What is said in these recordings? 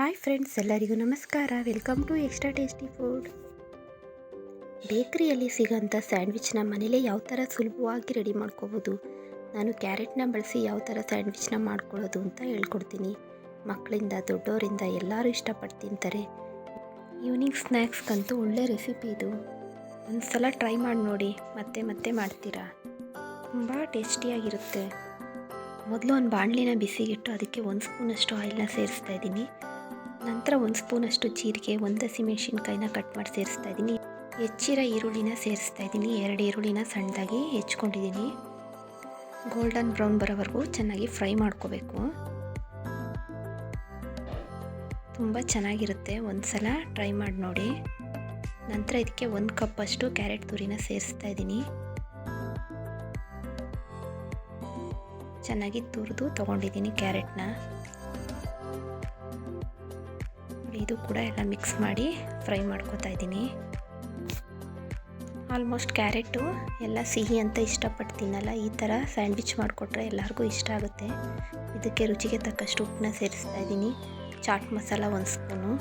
Hi friends, ಎಲ್ಲರಿಗೂ ನಮಸ್ಕಾರ. Welcome to extra tasty food. ಬೇಕರಿಯಲ್ಲಿ ಸಿಗೋಂಥ ಸ್ಯಾಂಡ್ವಿಚ್ನ ಮನೇಲೇ ಯಾವ ಥರ ಸುಲಭವಾಗಿ ರೆಡಿ ಮಾಡ್ಕೋಬೋದು? ನಾನು ಕ್ಯಾರೆಟ್ನ ಬಳಸಿ ಯಾವ ಥರ ಸ್ಯಾಂಡ್ವಿಚ್ನ ಮಾಡ್ಕೊಳ್ಳೋದು ಅಂತ ಹೇಳ್ಕೊಡ್ತೀನಿ. ಮಕ್ಕಳಿಂದ ದೊಡ್ಡವರಿಂದ ಎಲ್ಲರೂ ಇಷ್ಟಪಟ್ಟು ತಿಂತಾರೆ. ಈವ್ನಿಂಗ್ ಸ್ನ್ಯಾಕ್ಸ್ಗಂತೂ ಒಳ್ಳೆ ರೆಸಿಪಿ ಇದು. ಒಂದು ಸಲ ಟ್ರೈ ಮಾಡಿ ನೋಡಿ, ಮತ್ತೆ ಮತ್ತೆ ಮಾಡ್ತೀರಾ? ತುಂಬ ಟೇಸ್ಟಿಯಾಗಿರುತ್ತೆ. ಮೊದಲು ಒಂದು ಬಾಣಲಿನ ಬಿಸಿಗಿಟ್ಟು ಅದಕ್ಕೆ ಒಂದು ಸ್ಪೂನಷ್ಟು ಆಯಿಲ್ನ ಸೇರಿಸ್ತಾ ಇದ್ದೀನಿ. ನಂತರ ಒಂದು ಸ್ಪೂನಷ್ಟು ಜೀರಿಗೆ, ಒಂದು ಹಸಿಮೆಣ್ಸಿನ್ಕಾಯಿನ ಕಟ್ ಮಾಡಿ ಸೇರಿಸ್ತಾ ಇದ್ದೀನಿ. ಹೆಚ್ಚಿರೋ ಈರುಳ್ಳಿನ ಸೇರಿಸ್ತಾ ಇದ್ದೀನಿ. ಎರಡು ಈರುಳ್ಳಿನ ಸಣ್ಣದಾಗಿ ಹೆಚ್ಕೊಂಡಿದ್ದೀನಿ. ಗೋಲ್ಡನ್ ಬ್ರೌನ್ ಬರೋವರೆಗೂ ಚೆನ್ನಾಗಿ ಫ್ರೈ ಮಾಡ್ಕೋಬೇಕು. ತುಂಬ ಚೆನ್ನಾಗಿರುತ್ತೆ. ಒಂದು ಸಲ ಟ್ರೈ ಮಾಡಿ ನೋಡಿ. ನಂತರ ಇದಕ್ಕೆ ಒಂದು ಕಪ್ಪಷ್ಟು ಕ್ಯಾರೆಟ್ ತುರಿನ ಸೇರಿಸ್ತಾ ಇದ್ದೀನಿ. ಚೆನ್ನಾಗಿ ತುರಿದು ತೊಗೊಂಡಿದ್ದೀನಿ ಕ್ಯಾರೆಟ್ನ. ಇದು ಕೂಡ ಎಲ್ಲ ಮಿಕ್ಸ್ ಮಾಡಿ ಫ್ರೈ ಮಾಡ್ಕೋತಾ ಇದ್ದೀನಿ. ಆಲ್ಮೋಸ್ಟ್ ಕ್ಯಾರೆಟು, ಎಲ್ಲ ಸಿಹಿ ಅಂತ ಇಷ್ಟಪಟ್ಟು ತಿನ್ನಲ್ಲ ಈ ಥರ ಸ್ಯಾಂಡ್ವಿಚ್ ಮಾಡಿಕೊಟ್ರೆ ಎಲ್ಲರಿಗೂ ಇಷ್ಟ ಆಗುತ್ತೆ. ಇದಕ್ಕೆ ರುಚಿಗೆ ತಕ್ಕಷ್ಟು ಉಪ್ಪನ್ನ ಸೇರಿಸ್ತಾ ಇದ್ದೀನಿ. ಚಾಟ್ ಮಸಾಲ ಒಂದು ಸ್ಪೂನು,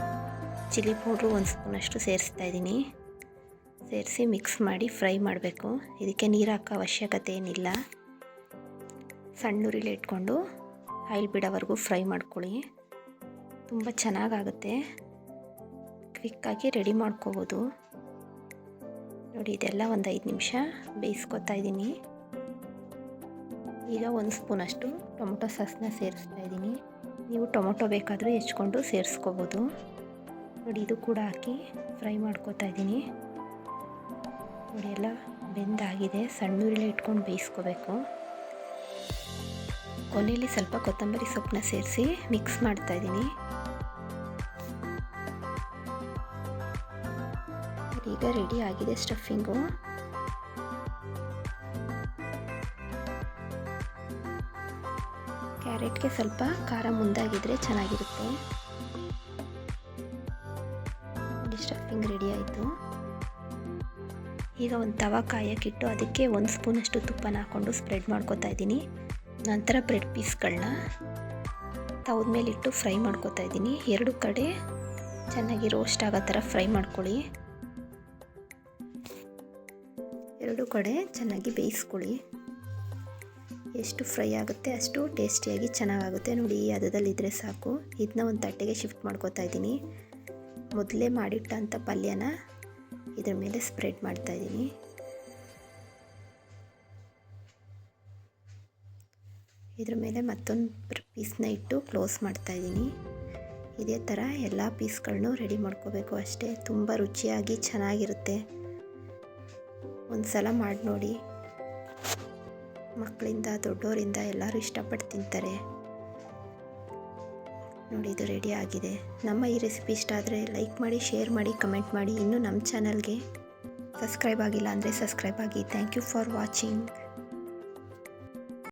ಚಿಲ್ಲಿ ಪೌಡ್ರು ಒಂದು ಸ್ಪೂನಷ್ಟು ಸೇರಿಸ್ತಾ ಇದ್ದೀನಿ. ಸೇರಿಸಿ ಮಿಕ್ಸ್ ಮಾಡಿ ಫ್ರೈ ಮಾಡಬೇಕು. ಇದಕ್ಕೆ ನೀರು ಹಾಕೋ ಅವಶ್ಯಕತೆ ಏನಿಲ್ಲ. ಸಣ್ಣೂರಿಲಿ ಇಟ್ಕೊಂಡು, ಆಯಿಲ್ ಬಿಡೋವರೆಗೂ ಫ್ರೈ ಮಾಡ್ಕೊಳ್ಳಿ. ತುಂಬ ಚೆನ್ನಾಗಾಗುತ್ತೆ. ಕ್ವಿಕ್ಕಾಗಿ ರೆಡಿ ಮಾಡ್ಕೋಬೋದು. ನೋಡಿ, ಇದೆಲ್ಲ ಒಂದು ಐದು ನಿಮಿಷ ಬೇಯಿಸ್ಕೊತಾ ಇದ್ದೀನಿ. ಈಗ ಒಂದು ಸ್ಪೂನಷ್ಟು ಟೊಮೊಟೊ ಸಾಸ್ನ ಸೇರಿಸ್ತಾ ಇದ್ದೀನಿ. ನೀವು ಟೊಮೊಟೊ ಬೇಕಾದರೂ ಹೆಚ್ಕೊಂಡು ಸೇರಿಸ್ಕೋಬೋದು. ನೋಡಿ, ಇದು ಕೂಡ ಹಾಕಿ ಫ್ರೈ ಮಾಡ್ಕೋತಾ ಇದ್ದೀನಿ. ನೋಡಿ, ಎಲ್ಲ ಬೆಂದಾಗಿದೆ. ಸಣ್ಣ ಸಣ್ಣೂರಿಲೆ ಇಟ್ಕೊಂಡು ಬೇಯಿಸ್ಕೋಬೇಕು. ಕೊನೆಯಲ್ಲಿ ಸ್ವಲ್ಪ ಕೊತ್ತಂಬರಿ ಸೊಪ್ಪನ್ನ ಸೇರಿಸಿ ಮಿಕ್ಸ್ ಮಾಡ್ತಾಯಿದ್ದೀನಿ ಈಗ ರೆಡಿ ಆಗಿದೆ ಸ್ಟಫಿಂಗು ಕ್ಯಾರೆಟ್ಗೆ ಸ್ವಲ್ಪ ಖಾರ ಮುಂದಾಗಿದ್ರೆ ಚೆನ್ನಾಗಿರುತ್ತೆ. ಸ್ಟಫಿಂಗ್ ರೆಡಿ ಆಯಿತು. ಈಗ ಒಂದು ತವ ಕಾಯಕ್ಕಿಟ್ಟು ಅದಕ್ಕೆ ಒಂದು ಸ್ಪೂನಷ್ಟು ತುಪ್ಪನ ಹಾಕ್ಕೊಂಡು ಸ್ಪ್ರೆಡ್ ಮಾಡ್ಕೋತಾ ಇದ್ದೀನಿ. ನಂತರ ಬ್ರೆಡ್ ಪೀಸ್ಗಳನ್ನ ತವದ ಮೇಲಿಟ್ಟು ಫ್ರೈ ಮಾಡ್ಕೋತಾ ಇದ್ದೀನಿ. ಎರಡು ಕಡೆ ಚೆನ್ನಾಗಿ ರೋಸ್ಟ್ ಆಗೋ ಥರ ಫ್ರೈ ಮಾಡ್ಕೊಳ್ಳಿ. ಎರಡು ಕಡೆ ಚೆನ್ನಾಗಿ ಬೇಯಿಸ್ಕೊಳ್ಳಿ. ಎಷ್ಟು ಫ್ರೈ ಆಗುತ್ತೆ ಅಷ್ಟು ಟೇಸ್ಟಿಯಾಗಿ ಚೆನ್ನಾಗಾಗುತ್ತೆ. ನೋಡಿ, ಈ ಹದದಲ್ಲಿದ್ದರೆ ಸಾಕು. ಇದನ್ನ ಒಂದು ತಟ್ಟೆಗೆ ಶಿಫ್ಟ್ ಮಾಡ್ಕೋತಾ ಇದ್ದೀನಿ. ಮೊದಲೇ ಮಾಡಿಟ್ಟಂಥ ಪಲ್ಯನ ಇದ್ರ ಮೇಲೆ ಸ್ಪ್ರೆಡ್ ಮಾಡ್ತಾ ಇದ್ದೀನಿ. ಇದ್ರ ಮೇಲೆ ಮತ್ತೊಂದು ಪೀಸ್ನ ಇಟ್ಟು ಕ್ಲೋಸ್ ಮಾಡ್ತಾ ಇದ್ದೀನಿ. ಇದೇ ಥರ ಎಲ್ಲ ಪೀಸ್ಗಳನ್ನೂ ರೆಡಿ ಮಾಡ್ಕೋಬೇಕು ಅಷ್ಟೇ. ತುಂಬ ರುಚಿಯಾಗಿ ಚೆನ್ನಾಗಿರುತ್ತೆ. ಒಂದು ಸಲ ಮಾಡಿ ನೋಡಿ. ಮಕ್ಕಳಿಂದ ದೊಡ್ಡವರಿಂದ ಎಲ್ಲರೂ ಇಷ್ಟಪಟ್ಟು ತಿಂತಾರೆ. ನೋಡಿ, ಇದು ರೆಡಿ ಆಗಿದೆ. ನಮ್ಮ ಈ ರೆಸಿಪಿ ಇಷ್ಟ ಆದರೆ ಲೈಕ್ ಮಾಡಿ, ಶೇರ್ ಮಾಡಿ, ಕಮೆಂಟ್ ಮಾಡಿ. ಇನ್ನೂ ನಮ್ಮ ಚಾನಲ್ಗೆ ಸಬ್ಸ್ಕ್ರೈಬ್ ಆಗಿಲ್ಲ ಅಂದರೆ ಸಬ್ಸ್ಕ್ರೈಬ್ ಆಗಿ. Thank you for watching.